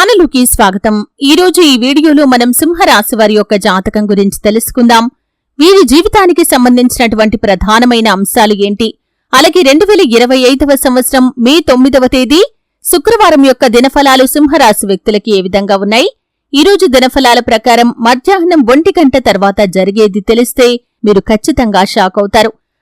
ఛానలుకి స్వాగతం. ఈ రోజు ఈ వీడియోలో మనం సింహరాశి వారి యొక్క జాతకం గురించి తెలుసుకుందాం. వీరి జీవితానికి సంబంధించినటువంటి ప్రధానమైన అంశాలు ఏంటి? అలాగే రెండు వేల ఇరవై ఐదవ సంవత్సరం మే తొమ్మిదవ తేదీ శుక్రవారం యొక్క దినఫలాలు సింహరాశి వ్యక్తులకి ఏ విధంగా ఉన్నాయి? ఈ రోజు దినఫలాల ప్రకారం మధ్యాహ్నం ఒంటి గంట తర్వాత జరిగేది తెలిస్తే మీరు ఖచ్చితంగా షాక్ అవుతారు.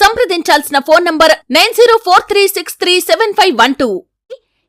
సంప్రదించాల్సిన phone number nine zero four three six three seven five one two.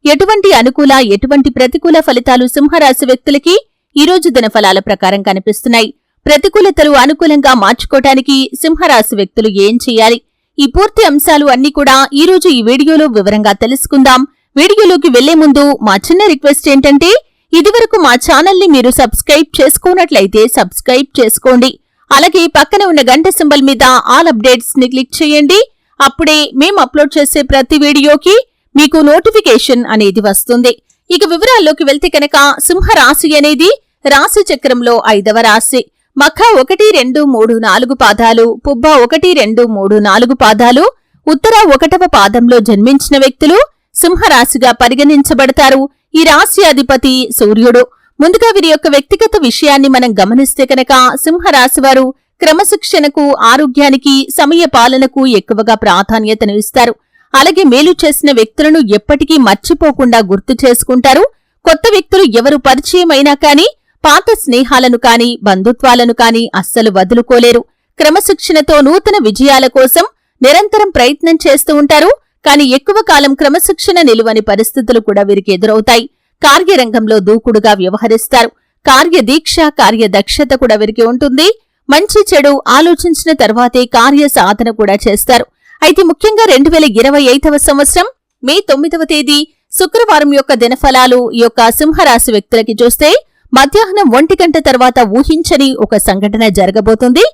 ఎటువంటి అనుకూల ఎటువంటి ప్రతికూల ఫలితాలు సింహరాశి వ్యక్తులకి ఈ రోజు దినఫలాల ప్రకారం కనిపిస్తున్నాయి. ప్రతికూలతలు అనుకూలంగా మార్చుకోవటానికి సింహరాశి వ్యక్తులు ఏం చేయాలి? ఈ పూర్తి అంశాలు అన్ని కూడా ఈ రోజు ఈ వీడియోలో వివరంగా తెలుసుకుందాం. వీడియోలోకి వెళ్ళే ముందు మా చిన్న రిక్వెస్ట్ ఏంటంటే ఇదివరకు మా ఛానల్ని మీరు సబ్స్క్రైబ్ చేసుకున్నట్లయితే సబ్స్క్రైబ్ చేసుకోండి. అలాగే పక్కన ఉన్న గంట సింబల్ మీద ఆల్ అప్డేట్స్ని క్లిక్ చేయండి. అప్పుడే మేం అప్లోడ్ చేసే ప్రతి వీడియోకి మీకు నోటిఫికేషన్ అనేది వస్తుంది. ఇక వివరాల్లోకి వెళ్తే కనుక సింహరాశి అనేది రాశి చక్రంలో ఐదవ రాశి. మఖ ఒకటి రెండు మూడు నాలుగు పాదాలు పుబ్బ ఒకటి రెండు మూడు నాలుగు పాదాలు ఉత్తర ఒకటవ పాదంలో జన్మించిన వ్యక్తులు సింహరాశిగా పరిగణించబడతారు. ఈ రాశి అధిపతి సూర్యుడు. ముందుగా వీరి యొక్క వ్యక్తిగత విషయాన్ని మనం గమనిస్తే కనుక సింహరాశివారు క్రమశిక్షణకు ఆరోగ్యానికి సమయ పాలనకు ఎక్కువగా ప్రాధాన్యతను ఇస్తారు. అలాగే మేలు చేసిన వ్యక్తులను ఎప్పటికీ మర్చిపోకుండా గుర్తు చేసుకుంటారు. కొత్త వ్యక్తులు ఎవరు పరిచయమైనా కాని పాత స్నేహాలను కాని బంధుత్వాలను కాని అస్సలు వదులుకోలేరు. క్రమశిక్షణతో నూతన విజయాల కోసం నిరంతరం ప్రయత్నం చేస్తూ ఉంటారు. కాని ఎక్కువ కాలం క్రమశిక్షణ నిలువని పరిస్థితులు కూడా వీరికి ఎదురవుతాయి. కార్యరంగంలో దూకుడుగా వ్యవహరిస్తారు. కార్యదీక్ష కార్యదక్షత కూడా వీరికి ఉంటుంది. మంచి చెడు ఆలోచించిన తర్వాతే కార్య సాధన కూడా చేస్తారు. అయితే ముఖ్యంగా రెండు వేల ఇరవై ఐదవ సంవత్సరం మే తొమ్మిదవ తేదీ శుక్రవారం యొక్క దినఫలాలు ఈ యొక్క సింహరాశి వ్యక్తులకి చూస్తే మధ్యాహ్నం ఒంటి గంట తర్వాత ఊహించని ఒక సంఘటన జరగబోతుంది.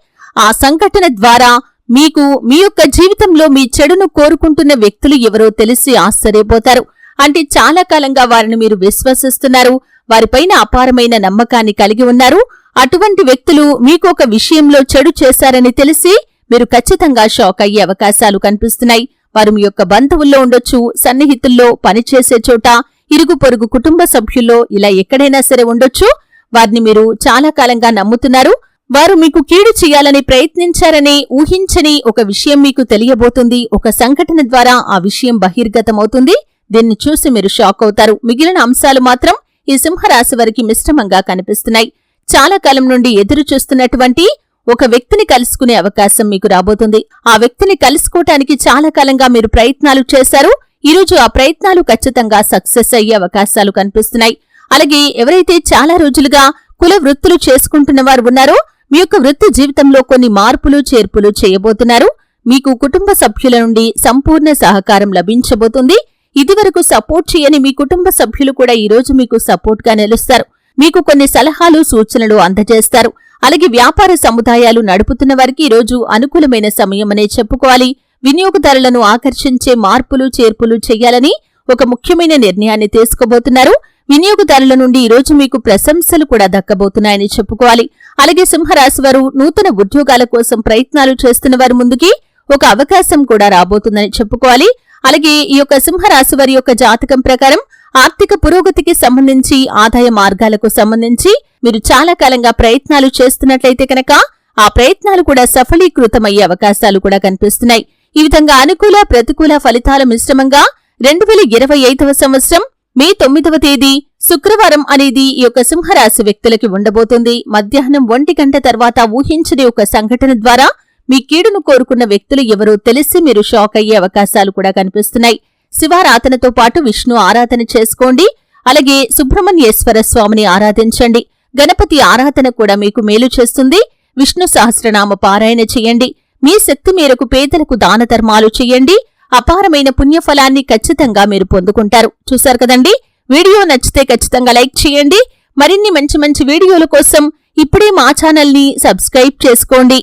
ఆ సంఘటన ద్వారా మీకు మీ యొక్క జీవితంలో మీ చెడును కోరుకుంటున్న వ్యక్తులు ఎవరో తెలిసి ఆశ్చర్యపోతారు. అంటే చాలా కాలంగా వారిని మీరు విశ్వసిస్తున్నారు వారిపైన అపారమైన నమ్మకాన్ని కలిగి ఉన్నారు. అటువంటి వ్యక్తులు మీకు ఒక విషయంలో చెడు చేశారని తెలిసి మీరు ఖచ్చితంగా షాక్ అయ్యే అవకాశాలు కనిపిస్తున్నాయి. వారు మీ యొక్క బంధువుల్లో ఉండొచ్చు సన్నిహితుల్లో పనిచేసే చోట ఇరుగు పొరుగు కుటుంబ సభ్యుల్లో ఇలా ఎక్కడైనా సరే ఉండొచ్చు. వారిని మీరు చాలా కాలంగా నమ్ముతున్నారు. వారు మీకు కీడు చేయాలని ప్రయత్నించారని ఊహించని ఒక విషయం మీకు తెలియబోతుంది. ఒక సంఘటన ద్వారా ఆ విషయం బహిర్గతమవుతుంది. దీన్ని చూసి మీరు షాక్ అవుతారు. మిగిలిన అంశాలు మాత్రం ఈ సింహరాశి వారికి మిశ్రమంగా కనిపిస్తున్నాయి. చాలా కాలం నుండి ఎదురు చూస్తున్నటువంటి ఒక వ్యక్తిని కలుసుకునే అవకాశం మీకు రాబోతుంది. ఆ వ్యక్తిని కలుసుకోవటానికి చాలా కాలంగా మీరు ప్రయత్నాలు చేశారు. ఈరోజు ఆ ప్రయత్నాలు ఖచ్చితంగా సక్సెస్ అయ్యే అవకాశాలు కనిపిస్తున్నాయి. అలాగే ఎవరైతే చాలా రోజులుగా కుల వృత్తులు చేసుకుంటున్న వారు ఉన్నారో మీ యొక్క వృత్తి జీవితంలో కొన్ని మార్పులు చేర్పులు చేయబోతున్నారు. మీకు కుటుంబ సభ్యుల నుండి సంపూర్ణ సహకారం లభించబోతుంది. ఇదివరకు సపోర్ట్ చేయని మీ కుటుంబ సభ్యులు కూడా ఈ రోజు మీకు సపోర్ట్గా నిలుస్తారు. మీకు కొన్ని సలహాలు సూచనలు అందజేస్తారు. అలాగే వ్యాపార సముదాయాలు నడుపుతున్న వారికి ఈరోజు రోజు అనుకూలమైన సమయమనే చెప్పుకోవాలి. వినియోగదారులను ఆకర్షించే మార్పులు చేర్పులు చేయాలని ఒక ముఖ్యమైన నిర్ణయాన్ని తీసుకోబోతున్నారు. వినియోగదారుల నుండి ఈ రోజు మీకు ప్రశంసలు కూడా దక్కబోతున్నాయని చెప్పుకోవాలి. అలాగే సింహరాశి వారు నూతన ఉద్యోగాల కోసం ప్రయత్నాలు చేస్తున్న వారి ముందుకి ఒక అవకాశం కూడా రాబోతుందని చెప్పుకోవాలి. అలాగే ఈ యొక్క సింహరాశి వారి యొక్క జాతకం ప్రకారం ఆర్థిక పురోగతికి సంబంధించి ఆదాయ మార్గాలకు సంబంధించి మీరు చాలా కాలంగా ప్రయత్నాలు చేస్తున్నట్లయితే కనుక ఆ ప్రయత్నాలు కూడా సఫలీకృతమయ్యే అవకాశాలు కూడా కనిపిస్తున్నాయి. ఈ విధంగా అనుకూల ప్రతికూల ఫలితాల మిశ్రమంగా రెండు వేల ఇరవై ఐదవ సంవత్సరం మే తొమ్మిదవ తేదీ శుక్రవారం అనేది ఈ యొక్క సింహరాశి వ్యక్తులకి ఉండబోతుంది. మధ్యాహ్నం ఒంటి గంట తర్వాత ఊహించని ఒక సంఘటన ద్వారా మీ కీడును కోరుకున్న వ్యక్తులు ఎవరో తెలిసి మీరు షాక్ అయ్యే అవకాశాలు కూడా కనిపిస్తున్నాయి. శివారాధనతో పాటు విష్ణు ఆరాధన చేసుకోండి. అలాగే సుబ్రహ్మణ్యేశ్వర స్వామిని ఆరాధించండి. గణపతి ఆరాధన కూడా మీకు మేలు చేస్తుంది. విష్ణు సహస్రనామ పారాయణ చేయండి. మీ శక్తి మేరకు పేదలకు దాన ధర్మాలు చేయండి. అపారమైన పుణ్యఫలాన్ని ఖచ్చితంగా మీరు పొందుకుంటారు. చూశారు కదండి? వీడియో నచ్చితే ఖచ్చితంగా లైక్ చేయండి. మరిన్ని మంచి మంచి వీడియోల కోసం ఇప్పుడే మా ఛానల్ని సబ్స్క్రైబ్ చేసుకోండి.